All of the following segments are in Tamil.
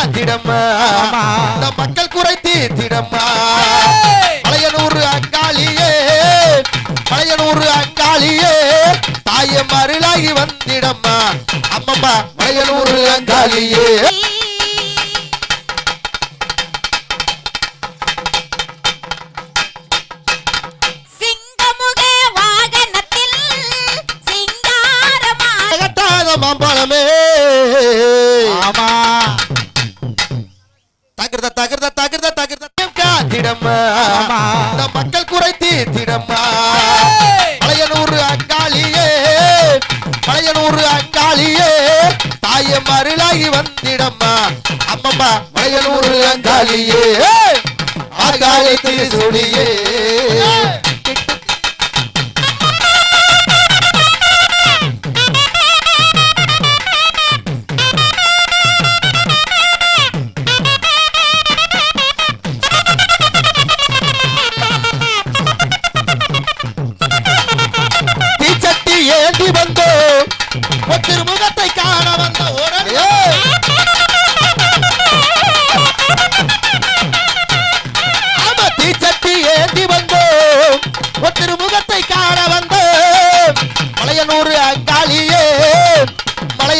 காத்திடம்மா ஆமா. இந்த மக்கள் குறை தீர்த்திடம்மா பழையனூர் அங்காளியே. பழையனூர் அங்காளியே. தாயம் அருளாகி வந்திடம்மா. அம்மம்மா பழையனூர் அங்காளியே. அருளாகி வந்திடம்மா. அம்மம்மா வயலூர் அங்காளியே. ஆகாயத்தில் சுடியே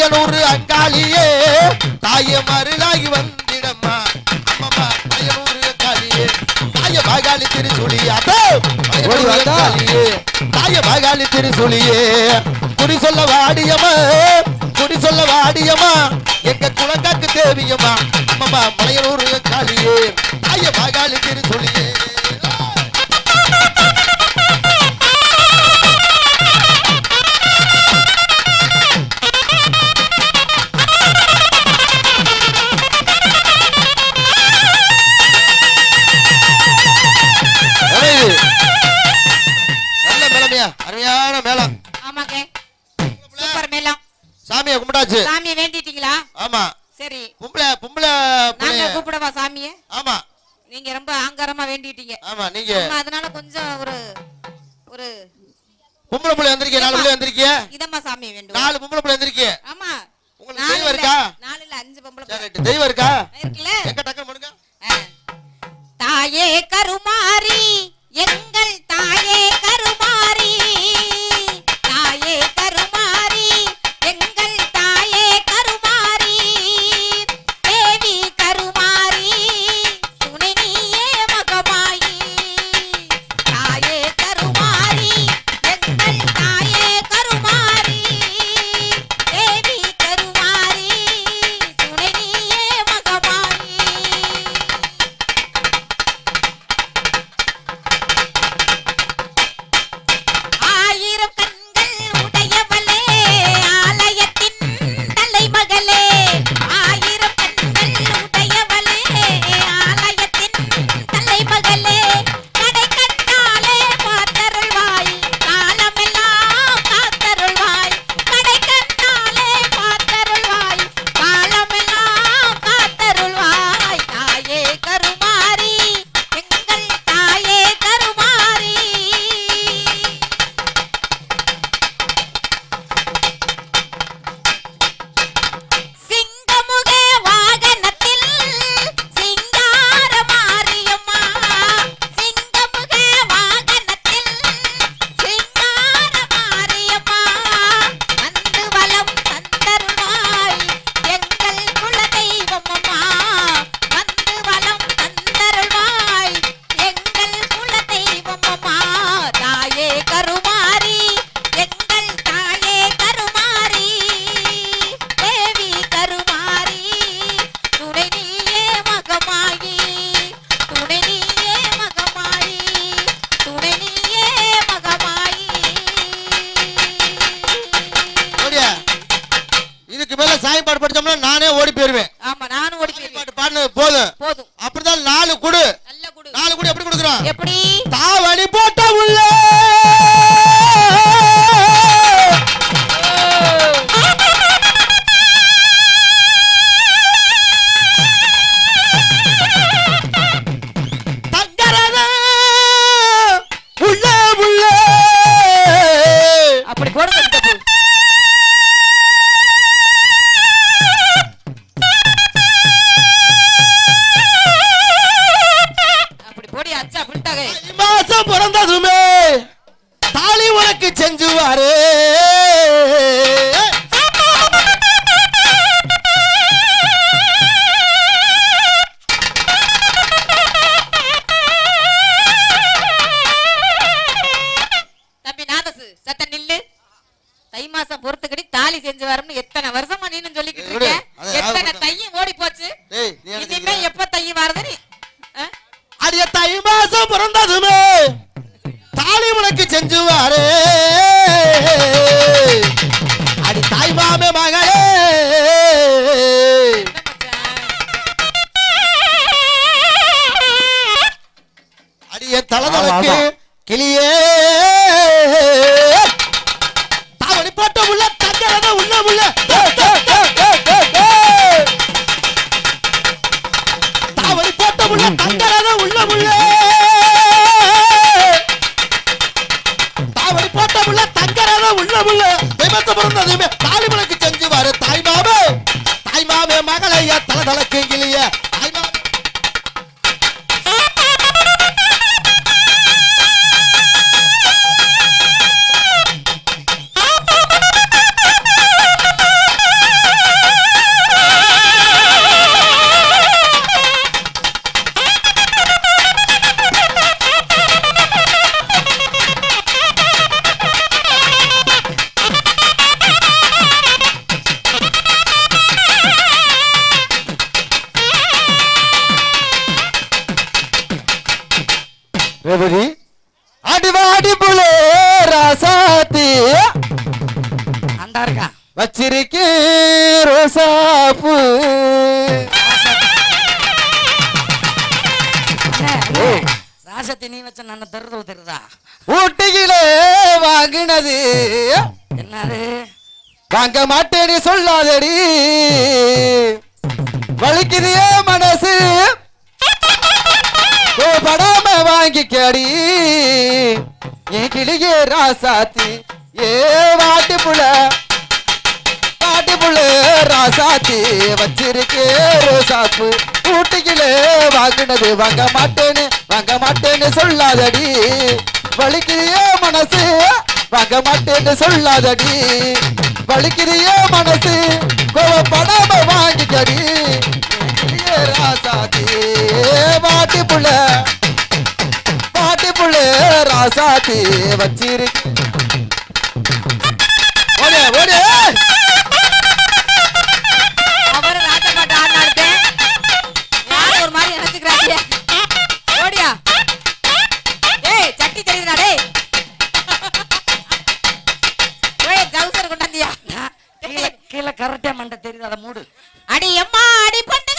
மலையனூர் அங்காளியே தாயம் அருளாகி வந்திடம்மா. அம்மம்மா மலையனூர் அங்காளியே. தாய பாகாளி ஓடி வந்தா. அங்காளியே. தாய பாகாளி திருச்சுழியே குடி சொல்ல வாடியம்மா குடி சொல்ல வாடியம்மா. எங்க குலங்காக்கு தேவியம்மா. அம்மம்மா மலையனூர் அங்காளியே. தாய பாகாளி திருச்சுழியே அருமையான மேளம். ஆமாங்க. சூப்பர் மேளம். சாமியை கும்பிட்டாச்சு. சாமியை வேண்டிட்டீங்களா? ஆமா. சரி. பொம்பளை பொம்பளை நாங்க கூப்பிடவா சாமியை? ஆமா. நீங்க ரொம்ப ஆங்காரமா வேண்டிட்டீங்க. ஆமா நீங்க. அதனால கொஞ்சம் ஒரு ஒரு பொம்பளை பிள்ளை வந்திருக்கீங்க நாலு பிள்ளை வந்திருக்கீங்க இதமா சாமியை வேண்டும் நாலு பொம்பளை பிள்ளை வந்திருக்கீங்க ஆமா. உங்களுக்கு தெய்வம் இருக்கா? நாலு இல்ல அஞ்சு பொம்பளை பிள்ளை. தெய்வம் இருக்கா? இருக்குல்ல எங்க டக்குனு பண்ணுங்க. தாயே கருமாரி பாட்டு படிச்சோம்னா நானே ஓடி போயிருவேன். ஆமா நானும் ஓடி பாட்டு பாடினது போதும். இருபத்தஞ்சு வரும்னு எத்தனை வருஷம் ரேவதி? அடிவாடி புலே ராசாத்தி. அந்த இருக்கா வச்சிருக்கே ரோசாப்பு ராசத்தை நீ வச்ச நான் தருது? தெரியுதா ஊட்டியிலே வாங்கினது. என்னது? வாங்க மாட்டேன்னு சொல்லாதடி. வலிக்குதியே மனசு. படாம வாங்கி கேடி என் கிளியே ராசாத்தி ஏ வாட்டி புள்ள வாட்டி புள்ள ராசாத்தி வச்சிருக்கே ரோசாப்பு. கூட்டிக்கிலே வாங்கினது வாங்க மாட்டேன்னு வாங்க மாட்டேன்னு சொல்லாதடி. வலிக்கிறியே மனசு வாங்க மாட்டேன்னு சொல்லாதடி. வலிக்கிறியே மனசு கோவப்படாம வாங்கிக்கடி. என் ராசாத்தி. வாட்டி புள்ள பாட்டி புள்ள ராசாத்தி வச்சிருக்கு ஓடு ஓடு. கீழே கீழே கரெக்டா மண்டை தெரியுது அதை மூடு. அடி அம்மா அடி பண்டுகளா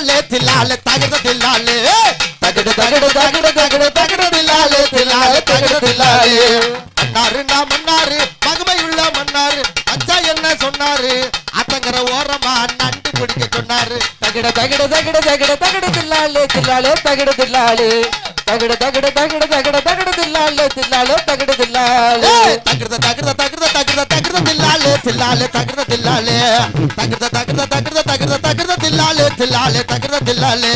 தில்லாலே தில்லாலே தகடு தில்லாலே. தகடு தகடு தகடு தகடு தகடு தில்லாலே தில்லாலே தகடு தில்லாலே. மன்னாரு நான் மன்னாரு மகிமையுள்ள மன்னாரு அச்சா என்ன சொன்னாரு? அத்தங்கர ஓரமா நண்டு பிடிக்க சொன்னாரு. தகட தகட தகட தகட தகட தில்லாலே தில்லாலே தகட தில்லாலே. தகட தகட தகட தகட தகட தில்லாலே தில்லாலே தகட தில்லாலே. ஏய், தகிர்த தகிர்த தகிர்த தில்லாலே தில்லாலே தகிர்த தில்லாலே. தகிர்த தகிர்த தகிர்த தகிர்த தகிர்த தில்லாலே தில்லாலே தகிர்த தில்லாலே.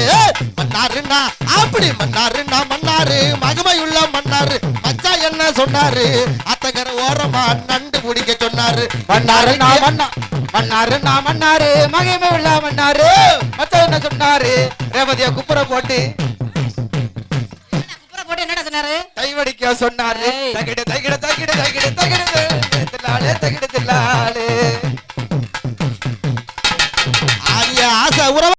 மன்னாருன்னா அப்படி மன்னாருன்னா மன்னாரு. மகிமையுள்ள மன்னாரு. மச்சா என்ன சொன்னாரு? அத்தகர ஓரமா நண்டு பிடிக்க சொன்னாரு. மன்னாரு நான் மன்னா மன்னாரு நான் மன்னாரு. மகிமை உள்ள மன்னாரு. மத்த என்ன சொன்னாரு? ரேவதிய குப்புற போட்டு சொன்னாரு? கைவடிக்க சொன்னாரு. தகிட தகிட தகிட தகிட தகிட. தில்லாலே தகிட தில்லாலே ஆரிய ஆசை உறவ